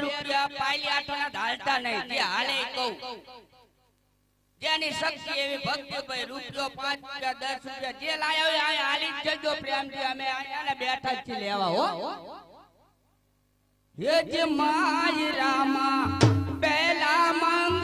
રૂપિયા પાયલી આઠોના ઢાલતા નહીં. જે હાલે કહું. જેની શક્તિ એવી ભક્તિ ભાઈ, રૂપિયો પાંચ રૂપિયા, દસ રૂપિયા, જે લાયો હાલી જજો પ્રેમથી. અમે અહીંયા બેઠા જ લેવા, હો. હે જે માય રામા, પહેલા મંગળ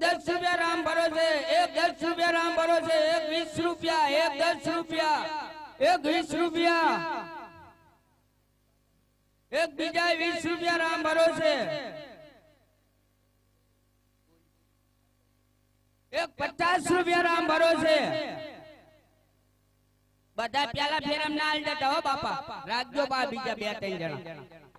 દસ રૂપિયા રામ ભરોસે એક દસ રૂપિયા રામ ભરોસે એક વીસ રૂપિયા, એક દસ રૂપિયા, એક વીસ રૂપિયા, એક બીજા વીસ રૂપિયા રામ ભરોસે એક પચાસ રૂપિયા રામ ભરોસે બધા પેલા ફેરામ ના હાલ જતા હો બાપા. રાખજો બા બીજા બે ત્રણ જણા.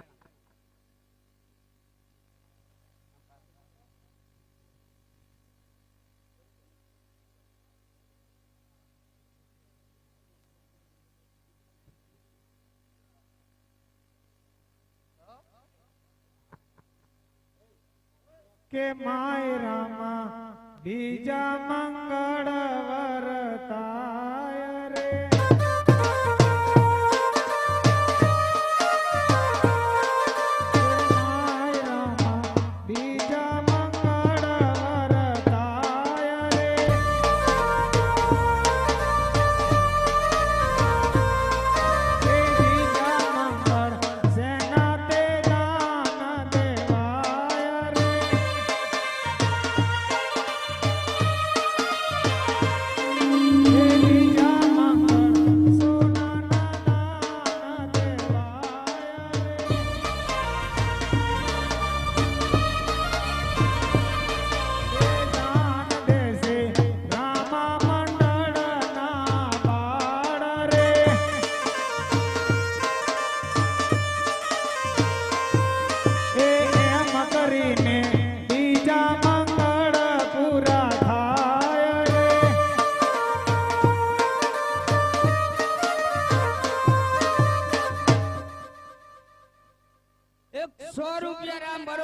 કે માય રામા બીજા મંગળ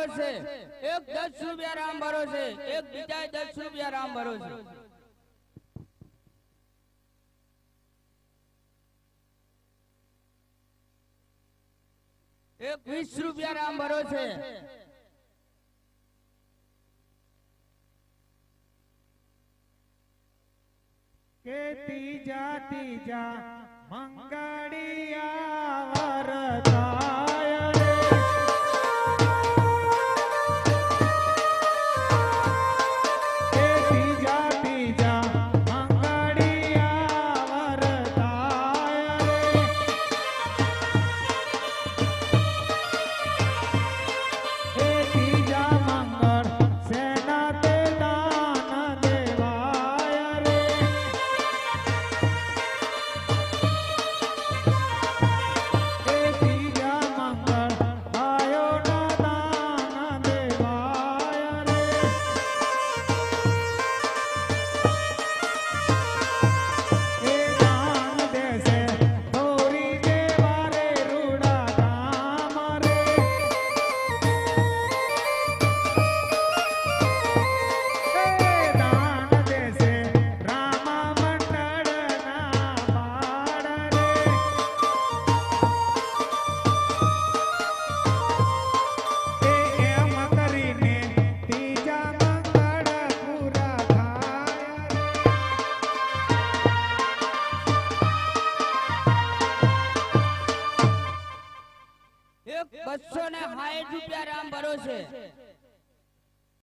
રામ એક દસ રૂપિયા રામ ભરોસે, એક બીજા દસ રૂપિયા રામ ભરોસે. એક વીસ રૂપિયા રામ ભરોસે. કે ત્રીજા ત્રીજા મંગળિયા રૂપિયા રામ ભરોસે.